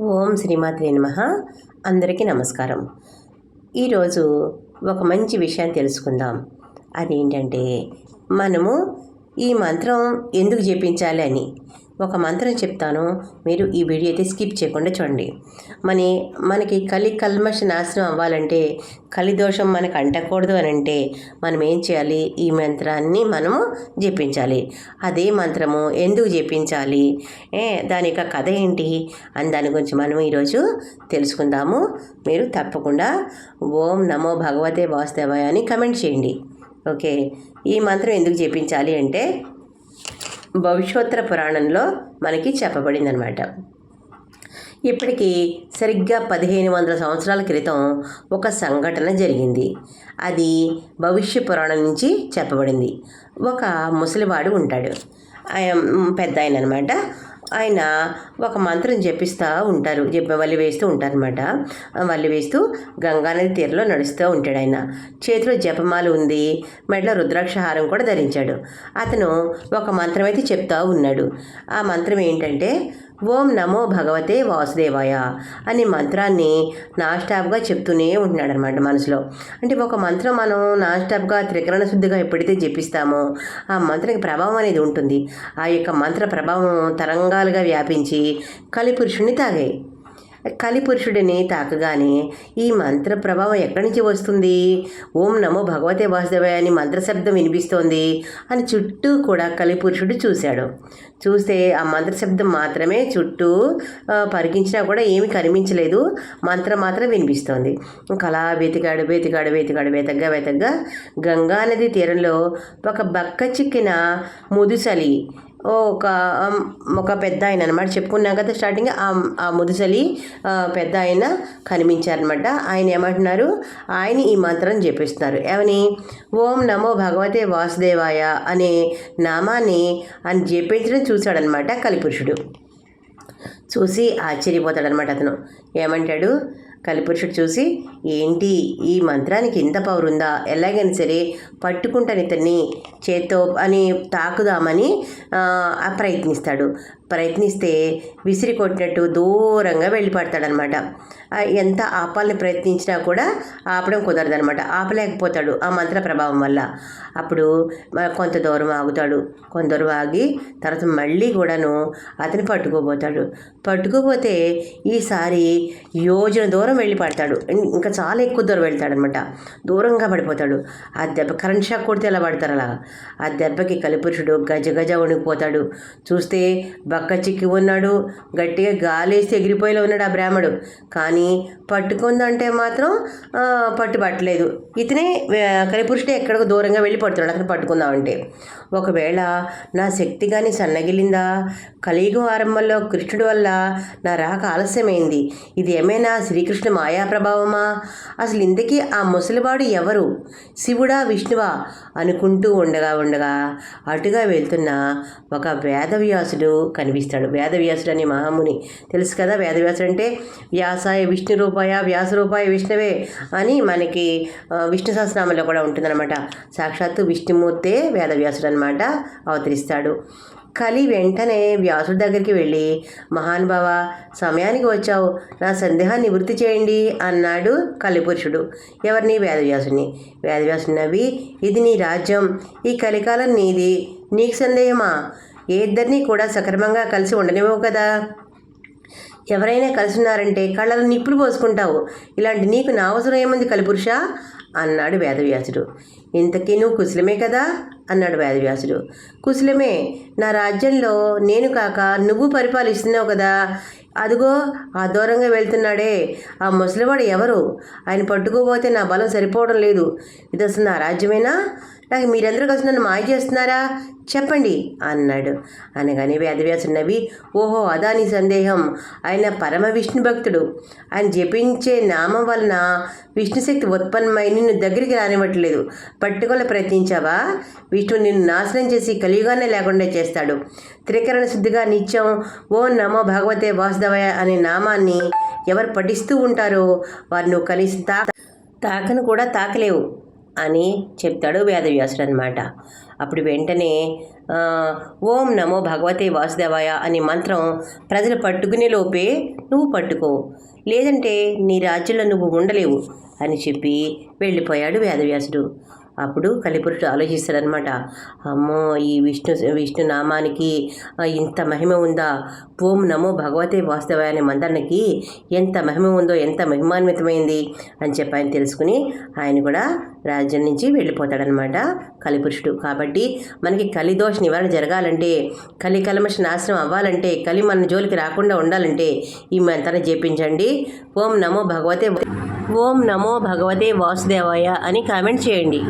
ఓం శ్రీమాత్రి నమ. అందరికీ నమస్కారం. ఈరోజు ఒక మంచి విషయాన్ని తెలుసుకుందాం. అదేంటంటే మనము ఈ మంత్రం ఎందుకు జపించాలి అని. ఒక మంత్రం చెప్తాను. మీరు ఈ వీడియో అయితే స్కిప్ చేయకుండా చూడండి. మన మనకి కలి కల్మష నాశనం అవ్వాలంటే కలి దోషం మనకు అంటకూడదు అని అంటే మనం ఏం చేయాలి? ఈ మంత్రాన్ని మనము జపించాలి. అదే మంత్రము ఎందుకు జపించాలి? ఏ దాని యొక్క కథ ఏంటి? అని దాని గురించి మనం ఈరోజు తెలుసుకుందాము. మీరు తప్పకుండా ఓం నమో భగవతే వాసుదేవాయ అని కమెంట్ చేయండి. ఓకే. ఈ మంత్రం ఎందుకు జపించాలి అంటే భవిష్యోత్తర పురాణంలో మనకి చెప్పబడిందనమాట. ఇప్పటికీ సరిగ్గా పదిహేను వందల సంవత్సరాల క్రితం ఒక సంఘటన జరిగింది. అది భవిష్య పురాణం నుంచి చెప్పబడింది. ఒక ముసలివాడు ఉంటాడు. ఆయన పెద్ద ఆయన అనమాట ఆయన ఒక మంత్రం జపిస్తూ ఉంటారు. వల్లి వేస్తూ ఉంటారనమాట వల్లి వేస్తూ గంగానది తీరంలో నడుస్తూ ఉంటాడు ఆయన. చేతిలో జపమాల ఉంది. మెడలో రుద్రాక్షహారం కూడా ధరించాడు. అతను ఒక మంత్రం అయితే చెప్తా ఉన్నాడు. ఆ మంత్రం ఏంటంటే ఓం నమో భగవతే వాసుదేవాయ అనే మంత్రాన్ని నాస్టాప్గా చెప్తూనే ఉంటున్నాడు అనమాట మనసులో. అంటే ఒక మంత్రం మనం నాస్టాప్గా త్రికరణ శుద్ధిగా ఎప్పుడైతే జపిస్తామో ఆ మంత్రానికి ప్రభావం అనేది ఉంటుంది. ఆ యొక్క మంత్ర ప్రభావం తరంగాలుగా వ్యాపించి కలిపురుషుణ్ణి తాగాయి. కలిపురుషుడిని తాకగానే ఈ మంత్ర ప్రభావం ఎక్కడి నుంచి వస్తుంది? ఓం నమో భగవతే వాసుదేవాయ అని మంత్రశబ్దం వినిపిస్తోంది అని చుట్టూ కూడా కలిపురుషుడు చూశాడు. చూస్తే ఆ మంత్రశబ్దం మాత్రమే చుట్టూ పరికించినా కూడా ఏమి కనిపించలేదు. మంత్రం మాత్రం వినిపిస్తోంది. ఇంకా అలా వెతికాడు వెతికాడు వెతికాడు వెతగ్గా వెతగ్గా గంగానది తీరంలో ఒక బక్క చిక్కిన ముదుసలి ఒక ఒక పెద్ద ఆయన అనమాట చెప్పుకున్నాం కదా స్టార్టింగ్ ఆ ముదుసలి పెద్ద ఆయన కనిపించారనమాట ఆయన ఏమంటున్నారు? ఆయన ఈ మంత్రం చెప్పిస్తున్నారు ఏమని? ఓం నమో భగవతే వాసుదేవాయ అనే నామాన్ని అని జపించడం చూశాడనమాట కలిపురుషుడు. చూసి ఆశ్చర్యపోతాడనమాట అతను. ఏమంటాడు? కలిపురుషుడు చూసి ఏంటి? ఈ మంత్రానికి ఇంత పవర్ ఉందా ఎలాగైనా సరే పట్టుకుంటాను ఇతన్ని చేత్తో అని తాకుదామని ప్రయత్నిస్తాడు. ప్రయత్నిస్తే విసిరి కొట్టినట్టు దూరంగా వెళ్ళిపడతాడనమాట. ఎంత ఆపాలని ప్రయత్నించినా కూడా ఆపడం కుదరదనమాట. ఆపలేకపోతాడు ఆ మంత్ర ప్రభావం వల్ల. అప్పుడు కొంత దూరం ఆగుతాడు. కొంత దూరం ఆగి తర్వాత మళ్ళీ కూడాను అతని పట్టుకోబోతాడు. పట్టుకోపోతే ఈసారి యోజన దూరం వెళ్ళి పడతాడు. ఇంకా చాలా ఎక్కువ దూరం వెళ్తాడనమాట దూరంగా పడిపోతాడు. ఆ దెబ్బ కరెంట్ షాక్ కొడితే ఎలా పడతారు అలా? ఆ దెబ్బకి కలిపురుషుడు గజ గజ వణికిపోతాడు. చూస్తే బక్క చిక్కి ఉన్నాడు. గట్టిగా గాలేసి ఎగిరిపోయేలా ఉన్నాడు ఆ బ్రాహ్మడు. కానీ పట్టుకుందంటే మాత్రం పట్టుబట్టలేదు. ఇతనే కలిపురుషుడే ఎక్కడికో దూరంగా వెళ్ళి పడుతున్నాడు. అతను పట్టుకుందామంటే. ఒకవేళ నా శక్తి కానీ సన్నగిలిందా? కలియుగం ఆరంభంలో కృష్ణుడి వల్ల నా రాక ఆలస్యమైంది. ఇది ఏమైనా శ్రీకృష్ణ మాయా ప్రభావమా? అసలు ఇంతకీ ఆ ముసలివాడు ఎవరు? శివుడా విష్ణువా? అనుకుంటూ ఉండగా ఉండగా అటుగా వెళ్తున్న ఒక వేదవ్యాసుడు కనిపిస్తాడు. వేదవ్యాసుడు అనే మహాముని. తెలుసు కదా వేదవ్యాసుడు అంటే వ్యాసాయ విష్ణు రూపాయ వ్యాస రూపాయ విష్ణువే అని మనకి విష్ణు సహస్రనామంలో కూడా ఉంటుందన్నమాట. సాక్షాత్తు విష్ణుమూర్తే వేదవ్యాసుడు అనమాట అవతరిస్తాడు. కలి వెంటనే వ్యాసుడి దగ్గరికి వెళ్ళి మహానుభావ సమయానికి వచ్చావు. నా సందేహాన్ని నివృత్తి చేయండి అన్నాడు కలిపురుషుడు. ఎవరిని? వేదవ్యాసుని వేదవ్యాసుని నవ్వి ఇది నీ రాజ్యం. ఈ కలికాలం నీది. నీకు సందేహమా? ఏ ఇద్దరినీ కూడా సక్రమంగా కలిసి ఉండనివ్వవు కదా. ఎవరైనా కలిసినారంటే కళ్ళలో నిప్పులు పోసుకుంటావు. ఇలాంటి నీకు నా అవసరం ఏముంది కలిపురుష అన్నాడు వేదవ్యాసుడు. ఇంతకీ నువ్వు కుశలమే కదా? అన్నాడు వేదవ్యాసుడు. కుశలమే. నా రాజ్యంలో నేను కాక నువ్వు పరిపాలిస్తున్నావు కదా? అదిగో ఆ దూరంగా వెళ్తున్నాడే. ఆ ముసలివాడు ఎవరు? ఆయన పట్టుకోపోతే నా బలం సరిపోవడం లేదు. ఇది అసలు నా రాజ్యమేనా? నాకు మీరందరూ కలిసి నన్ను మాయ చేస్తున్నారా? చెప్పండి అన్నాడు. అనగానే వేదవ్యాసుడు నవ్వి ఓహో అదా నీ సందేహం. ఆయన పరమ విష్ణు భక్తుడు. ఆయన జపించే నామం వలన విష్ణుశక్తి ఉత్పన్నమై నిన్ను దగ్గరికి రానివ్వట్లేదు. పట్టుకోలే ప్రయత్నించావా? విష్ణు నిన్ను నాశనం చేసి కలియుగానే లేకుండా చేస్తాడు. త్రికరణ శుద్ధిగా నిత్యం ఓ నమో భగవతే వాసుదేవయ అనే నామాన్ని ఎవరు పఠిస్తూ ఉంటారో వారు నువ్వు కలిసి తా తాకను కూడా తాకలేవు. అని చెప్తాడు వేదవ్యాసుడు అనమాట అప్పుడు వెంటనే ఓం నమో భగవతే వాసుదేవాయ అనే మంత్రం ప్రజలు పట్టుకునే లోపే నువ్వు పట్టుకో. లేదంటే నీ రాజ్యంలో నువ్వు ఉండలేవు అని చెప్పి వెళ్ళిపోయాడు వేదవ్యాసుడు. అప్పుడు కలిపురుషుడు ఆలోచిస్తాడనమాట అమ్మో ఈ విష్ణు విష్ణు నామానికి ఇంత మహిమ ఉందా? ఓం నమో భగవతే వాస్తవాయ అనే మందరికి ఎంత మహిమ ఉందో ఎంత మహిమాన్వితమైంది అని చెప్పి ఆయన తెలుసుకుని ఆయన కూడా రాజ్యం నుంచి వెళ్ళిపోతాడనమాట కలిపురుషుడు. కాబట్టి మనకి కలిదోష నివారణ జరగాలంటే కలి కలమష నాశనం అవ్వాలంటే కలి మన జోలికి రాకుండా ఉండాలంటే ఈ మంత్రాన్ని జపించండి. ఓం నమో భగవతే ఓం నమో భగవతే వాసుదేవాయ అని కామెంట్ చేయండి.